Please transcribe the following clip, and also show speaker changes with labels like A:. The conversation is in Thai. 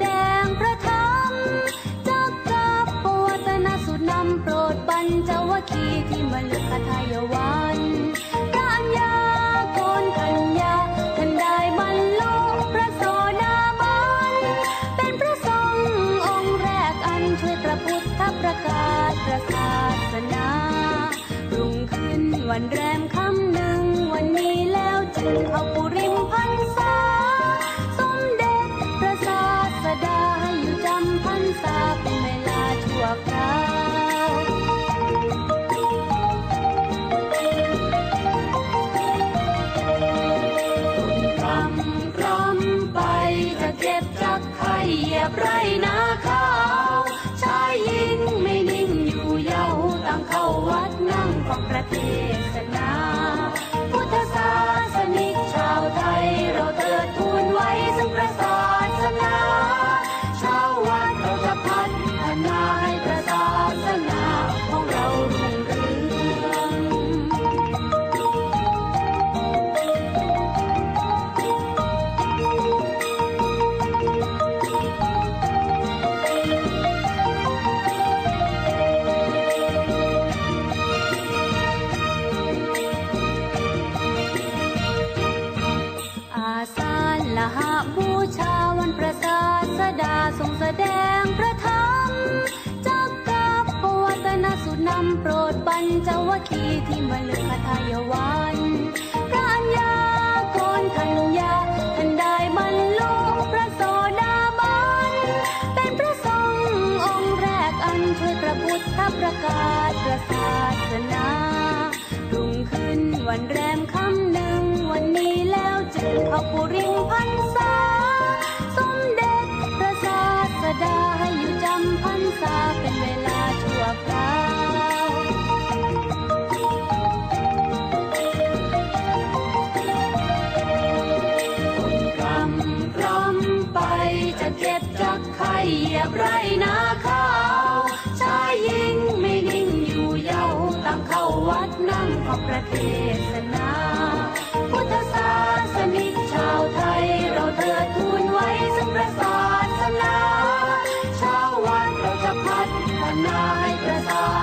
A: แดงพระธรรมจักกับปวัตนสุนำโปรดปัญจวคีที่มลึกคทายวันพระัญญาโกนกัญญาท่านได้บรรลุพระโสดาบัน เป็นพระสงฆ์องค์แรกอันช่วยพระพุทธประกาศพระศาสนารุ่งขึ้นวันแรมค่ำหนึ่งวันนี้แล้วจึงเอาปุริมพรรษา บไรนา หะบูชาวันประสาสดาทรงแสดงพระธรรมจักกับปวัตนสุนำโปรดปัญจวคีที่มลึกคทายวันพระัญญาโกนคัญญาท่านได้บรรลุพระโสดาบัน เป็นพระสงฆ์องค์แรกอันช่วยพระพุทธประกาศพระศาสนา วันแรมค่ำหนึ่ง วันนี้แล้วจึงเอาปุริมพรรษา สมเด็จพระศาสดาให้อยู่จำพรรษาเป็นเวลาชั่วคราวกำรำไปจะเก็บจักไข่เหยียบไร ระประเทศนา พุทธศาสนิกชาวไทย เราเถิดทูนไว้สักประศาสนาชาววันเราจะพัฒนาให้ประสา